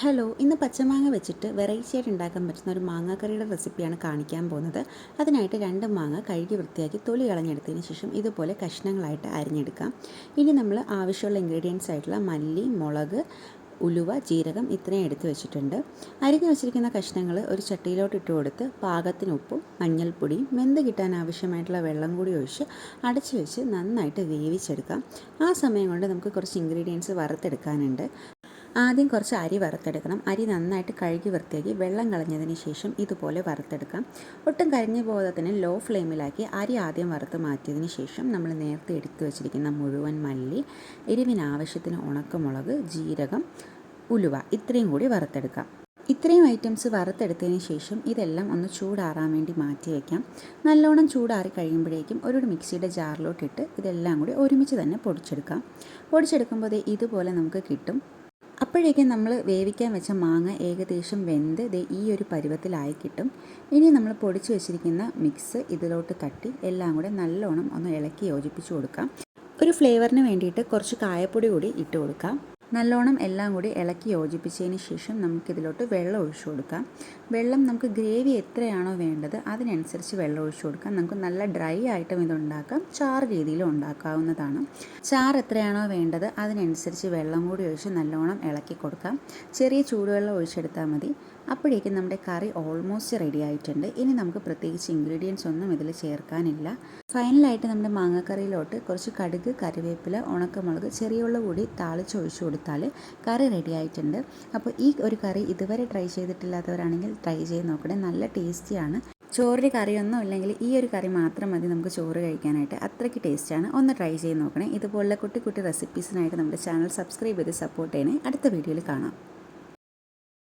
Hello ഇന്ന് പച്ചമാങ്ങ വെച്ചിട്ട് variety ആയിട്ട് ഉണ്ടാക്കാൻ പറ്റുന്ന ഒരു മാങ്ങാക്കറിയുടെ റെസിപ്പിയാണ് കാണിക്കാൻ പോകുന്നത്. അതിനായിട്ട് രണ്ട് മാങ്ങ കഴുകി വൃത്തിയാക്കി തൊലി കളഞ്ഞെടുത്തതിന് ശേഷം ഇതുപോലെ കഷ്ണങ്ങളായിട്ട് അരിഞ്ഞെടുക്കാം. ഇനി നമ്മൾ ആവശ്യമുള്ള ഇൻഗ്രീഡിയൻസ് ആയിട്ടുള്ള മല്ലി മുളക് ഉലുവ ജീരകം ഇത്രയും എടുത്ത് വെച്ചിട്ടുണ്ട്. അരിഞ്ഞു വെച്ചിരിക്കുന്ന കഷ്ണങ്ങൾ ഒരു ചട്ടിയിലോട്ട് ഇട്ട് കൊടുത്ത് പാകത്തിന് ഉപ്പും മഞ്ഞൾപ്പൊടിയും വെന്ത് കിട്ടാൻ ആവശ്യമായിട്ടുള്ള വെള്ളം കൂടി ഒഴിച്ച് അടച്ചു വെച്ച് നന്നായിട്ട് വേവിച്ചെടുക്കാം. ആ സമയം കൊണ്ട് നമുക്ക് കുറച്ച് ഇൻഗ്രീഡിയൻസ് വറുത്തെടുക്കാനുണ്ട്. ആദ്യം കുറച്ച് അരി വറുത്തെടുക്കണം. അരി നന്നായിട്ട് കഴുകി വൃത്തിയാക്കി വെള്ളം കളഞ്ഞതിന് ശേഷം ഇതുപോലെ വറുത്തെടുക്കാം. ഒട്ടും കരിഞ്ഞ ബോധത്തിന് ലോ ഫ്ലെയിമിലാക്കി അരി ആദ്യം വറുത്ത് മാറ്റിയതിന് ശേഷം നമ്മൾ നേരത്തെ എടുത്തു വച്ചിരിക്കുന്ന മുഴുവൻ മല്ലി എരിവിന് ആവശ്യത്തിന് ഉണക്കമുളക് ജീരകം ഉലുവ ഇത്രയും കൂടി വറുത്തെടുക്കാം. ഇത്രയും ഐറ്റംസ് വറുത്തെടുത്തതിന് ശേഷം ഇതെല്ലാം ഒന്ന് ചൂടാറാൻ വേണ്ടി മാറ്റി വയ്ക്കാം നല്ലോണം ചൂടാറി കഴിയുമ്പോഴേക്കും ഒരു മിക്സിയുടെ ജാറിലോട്ടിട്ട് ഇതെല്ലാം കൂടി ഒരുമിച്ച് തന്നെ പൊടിച്ചെടുക്കാം. പൊടിച്ചെടുക്കുമ്പോൾ ഇതുപോലെ നമുക്ക് കിട്ടും. അപ്പോഴേക്കും നമ്മൾ വേവിക്കാൻ വെച്ച മാങ്ങ ഏകദേശം വെന്ത് ഇത് ഈ ഒരു പരുവത്തിലായി കിട്ടും. ഇനി നമ്മൾ പൊടിച്ചു വെച്ചിരിക്കുന്ന മിക്സ് ഇതിലോട്ട് തട്ടി എല്ലാം കൂടെ നല്ലോണം ഒന്ന് ഇളക്കി യോജിപ്പിച്ച് കൊടുക്കാം. ഒരു ഫ്ലേവറിന് വേണ്ടിയിട്ട് കുറച്ച് കായപ്പൊടി കൂടി ഇട്ട് കൊടുക്കാം. നല്ലോണം എല്ലാം കൂടി ഇളക്കി യോജിപ്പിച്ചതിന് ശേഷം നമുക്കിതിലോട്ട് വെള്ളം ഒഴിച്ചു കൊടുക്കാം. വെള്ളം നമുക്ക് ഗ്രേവി എത്രയാണോ വേണ്ടത് അതിനനുസരിച്ച് വെള്ളം ഒഴിച്ചു കൊടുക്കാം. നമുക്ക് നല്ല ഡ്രൈ ആയിട്ടും ഇതുണ്ടാക്കാം. ചാർ രീതിയിലും ഉണ്ടാക്കാവുന്നതാണ്. ചാർ എത്രയാണോ വേണ്ടത് അതിനനുസരിച്ച് വെള്ളം കൂടി ഒഴിച്ച് നല്ലോണം ഇളക്കി കൊടുക്കാം. ചെറിയ ചൂടുവെള്ളം ഒഴിച്ചെടുത്താൽ മതി. അപ്പോഴേക്കും നമ്മുടെ കറി ഓൾമോസ്റ്റ് റെഡി ആയിട്ടുണ്ട്. ഇനി നമുക്ക് പ്രത്യേകിച്ച് ഇൻഗ്രീഡിയൻസ് ഒന്നും ഇതിൽ ചേർക്കാനില്ല. ഫൈനലായിട്ട് നമ്മുടെ മാങ്ങക്കറിയിലോട്ട് കുറച്ച് കടുക് കറിവേപ്പില ഉണക്കമുളക് ചെറിയുള്ള കൂടി താളിച്ചൊഴിച്ചു കൊടുത്താൽ കറി റെഡി ആയിട്ടുണ്ട്. അപ്പോൾ ഈ ഒരു കറി ഇതുവരെ ട്രൈ ചെയ്തിട്ടില്ലാത്തവരാണെങ്കിൽ ട്രൈ ചെയ്ത് നോക്കണേ. നല്ല ടേസ്റ്റിയാണ് ചോറിന് കറിയൊന്നും ഇല്ലെങ്കിൽ ഈ ഒരു കറി മാത്രം മതി നമുക്ക് ചോറ് കഴിക്കാനായിട്ട്. അത്രയ്ക്ക് ടേസ്റ്റാണ് ഒന്ന് ട്രൈ ചെയ്ത് നോക്കണേ. ഇതുപോലുള്ള കുട്ടി കുട്ടി റെസിപ്പീസിനായിട്ട് നമ്മുടെ ചാനൽ സബ്സ്ക്രൈബ് ചെയ്ത് സപ്പോർട്ട് ചെയ്യണേ. അടുത്ത വീഡിയോയിൽ കാണാം.